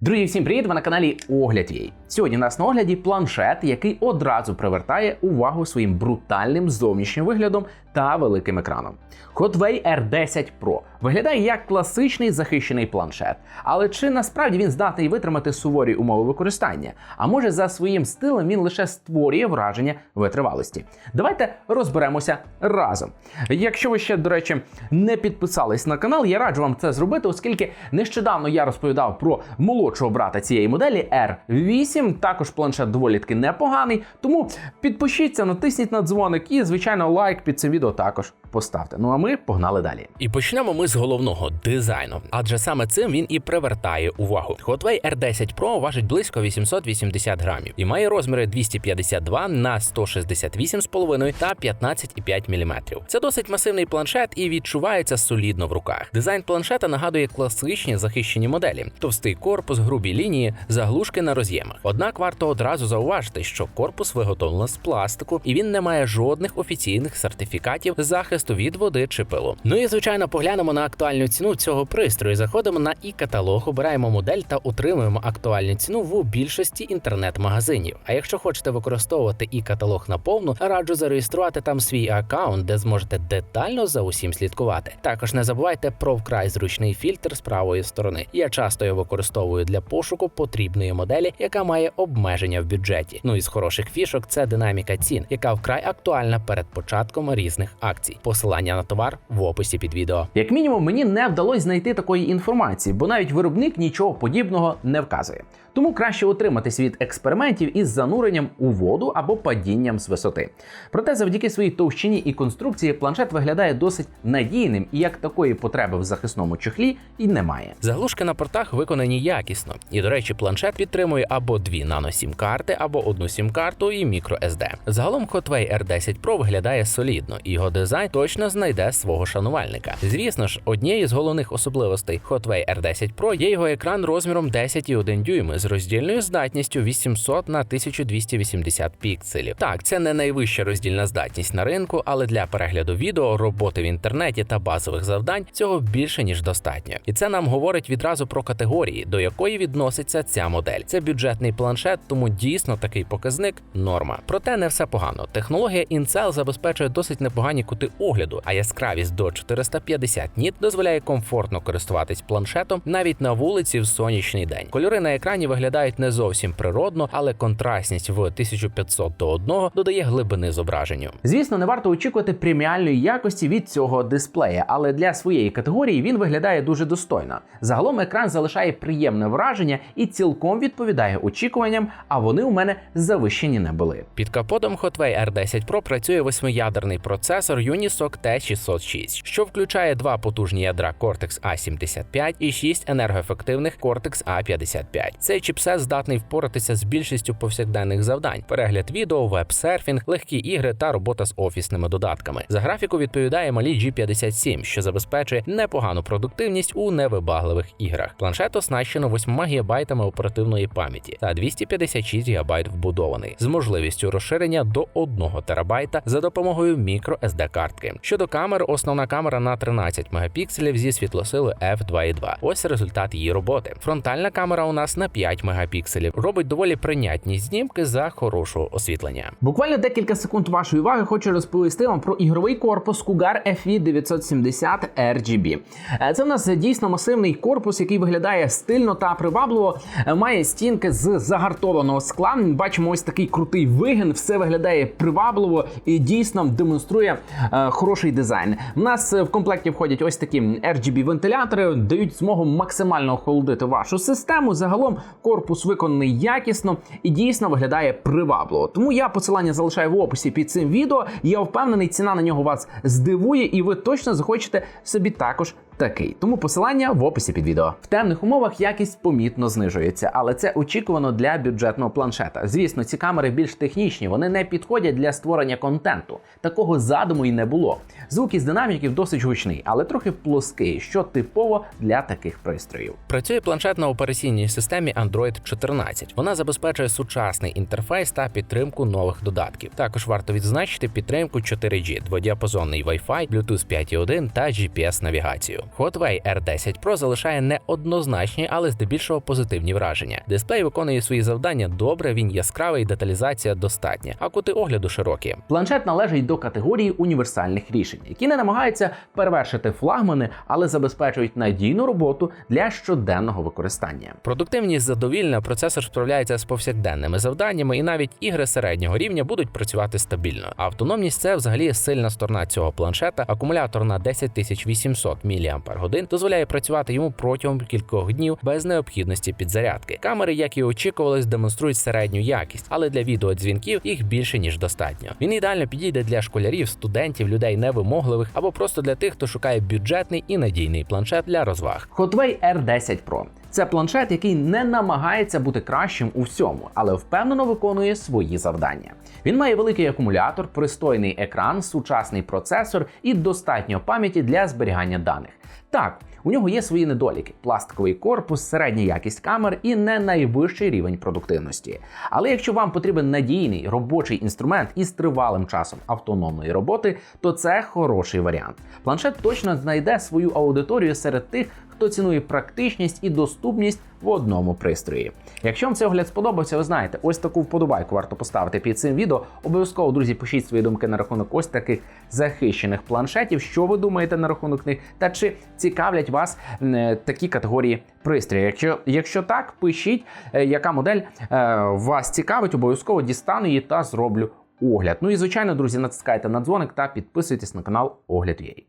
Друзі, всім привіт! Ви на каналі Огляд Єй. Сьогодні у нас на огляді планшет, який одразу привертає увагу своїм брутальним зовнішнім виглядом та великим екраном. Hotway R10 Pro виглядає як класичний захищений планшет, але чи насправді він здатний витримати суворі умови використання? А може за своїм стилем він лише створює враження витривалості? Давайте розберемося разом. Якщо ви ще, до речі, не підписались на канал, я раджу вам це зробити, оскільки нещодавно я розповідав про молодшого брата цієї моделі R8. Також планшет доволі таки непоганий. Тому підпишіться, натисніть на дзвоник і, звичайно, лайк під цим відео також поставте. Ну а ми погнали далі. І почнемо ми з головного дизайну, адже саме цим він і привертає увагу. Hotway R10 Pro важить близько 880 грамів і має розміри 252 на 168,5 та 15,5 мм. Це досить масивний планшет і відчувається солідно в руках. Дизайн планшета нагадує класичні захищені моделі: товстий корпус, грубі лінії, заглушки на роз'ємах. Однак варто одразу зауважити, що корпус виготовлено з пластику і він не має жодних офіційних сертифікатів захисту від води чи пилу. Ну і звичайно, поглянемо на актуальну ціну цього пристрою. Заходимо на і каталог, обираємо модель та отримуємо актуальну ціну в більшості інтернет-магазинів. А якщо хочете використовувати і каталог наповну, раджу зареєструвати там свій аккаунт, де зможете детально за усім слідкувати. Також не забувайте про вкрай зручний фільтр з правої сторони. Я часто його використовую для пошуку потрібної моделі, яка має обмеження в бюджеті. Ну і з хороших фішок це динаміка цін, яка вкрай актуальна перед початком різних акцій. Посилання на товар в описі під відео. Як мінімум, мені не вдалося знайти такої інформації, бо навіть виробник нічого подібного не вказує. Тому краще утриматись від експериментів із зануренням у воду або падінням з висоти. Проте, завдяки своїй товщині і конструкції, планшет виглядає досить надійним і як такої потреби в захисному чехлі і немає. Заглушки на портах виконані якісно. І, до речі, планшет підтримує або дві нано-сім-карти, або одну сім-карту і мікро SD. Загалом Hotway R10 Pro виглядає солідно, його дизайн точно знайде свого шанувальника. Звісно ж, однією з головних особливостей Hotway R10 Pro є його екран розміром 10,1 дюйми з роздільною здатністю 800 на 1280 пікселів. Так, це не найвища роздільна здатність на ринку, але для перегляду відео, роботи в інтернеті та базових завдань цього більше ніж достатньо. І це нам говорить відразу про категорії, до якої відноситься ця модель. Це бюджетний планшет, тому дійсно такий показник норма. Проте не все погано. Технологія Incel забезпечує досить непогані кути огляду, а яскравість до 450 ніт дозволяє комфортно користуватись планшетом навіть на вулиці в сонячний день. Кольори на екрані виглядають не зовсім природно, але контрастність в 1500 до 1 додає глибини зображенню. Звісно, не варто очікувати преміальної якості від цього дисплея, але для своєї категорії він виглядає дуже достойно. Загалом екран залишає приємне враження і цілком відповідає очікуванням, а вони у мене завищені не були. Під капотом Hotway R10 Pro працює восьмиядерний процесор Unisoc T606, що включає два потужні ядра Cortex A75 і шість енергоефективних Cortex A55. Цей чіпсет здатний впоратися з більшістю повсякденних завдань: перегляд відео, веб-серфінг, легкі ігри та робота з офісними додатками. За графіку відповідає малі G57, що забезпечує непогану продуктивність у невибагливих іграх. Планшет оснащено 8 ГБ оперативної пам'яті та 256 ГБ вбудований з можливістю розширення до 1 ТБ за допомогою мікро SD картки. Щодо камер, основна камера на 13 мегапікселів зі світлосилою f2.2. Ось результат її роботи. Фронтальна камера у нас на 5 мегапікселів. Робить доволі прийнятні знімки за хорошого освітлення. Буквально декілька секунд вашої уваги хочу розповісти вам про ігровий корпус Cougar FE 970 RGB. Це в нас дійсно масивний корпус, який виглядає стильно та привабливо. Е, Має стінки з загартованого скла. Бачимо ось такий крутий вигін. Все виглядає привабливо і дійсно демонструє е, хороший дизайн. У нас е, в комплекті входять ось такі RGB вентилятори, дають змогу максимально охолодити вашу систему. Загалом корпус виконаний якісно і дійсно виглядає привабливо. Тому я посилання залишаю в описі під цим відео. Я впевнений, ціна на нього вас здивує, і ви точно захочете собі також такий. Тому посилання в описі під відео. В темних умовах якість помітно знижується, але це очікувано для бюджетного планшета. Звісно, ці камери більш технічні, вони не підходять для створення контенту. Такого задуму і не було. Звук із динаміків досить гучний, але трохи плоский, що типово для таких пристроїв. Працює планшет на операційній системі Android 14. Вона забезпечує сучасний інтерфейс та підтримку нових додатків. Також варто відзначити підтримку 4G, дводіапазонний Wi-Fi, Bluetooth 5.1 та GPS навігацію. Hotway R10 Pro залишає неоднозначні, але здебільшого позитивні враження. Дисплей виконує свої завдання добре, він яскравий, деталізація достатня, а кути огляду широкі. Планшет належить до категорії універсальних рішень, які не намагаються перевершити флагмани, але забезпечують надійну роботу для щоденного використання. Продуктивність задовільна, процесор справляється з повсякденними завданнями, і навіть ігри середнього рівня будуть працювати стабільно. Автономність це взагалі сильна сторона цього планшета. Акумулятор на 10800 мАч дозволяє працювати йому протягом кількох днів без необхідності підзарядки. Камери, як і очікувалось, демонструють середню якість, але для відеодзвінків їх більше ніж достатньо. Він ідеально підійде для школярів, студентів, людей невимогливих або просто для тих, хто шукає бюджетний і надійний планшет для розваг. Hotway R10 Pro – це планшет, який не намагається бути кращим у всьому, але впевнено виконує свої завдання. Він має великий акумулятор, пристойний екран, сучасний процесор і достатньо пам'яті для зберігання даних. Так, у нього є свої недоліки: пластиковий корпус, середня якість камер і не найвищий рівень продуктивності. Але якщо вам потрібен надійний робочий інструмент із тривалим часом автономної роботи, то це хороший варіант. Планшет точно знайде свою аудиторію серед тих, хто цінує практичність і доступність в одному пристрої. Якщо вам цей огляд сподобався, ви знаєте, ось таку вподобайку варто поставити під цим відео. Обов'язково, друзі, пишіть свої думки на рахунок ось таких захищених планшетів. Що ви думаєте на рахунок них? Та чи цікавлять вас е, такі категорії пристроїв? Якщо, якщо так, пишіть, е, яка модель е, вас цікавить, обов'язково дістану її та зроблю огляд. Ну і звичайно, друзі, натискайте на дзвоник та підписуйтесь на канал Огляд.ua.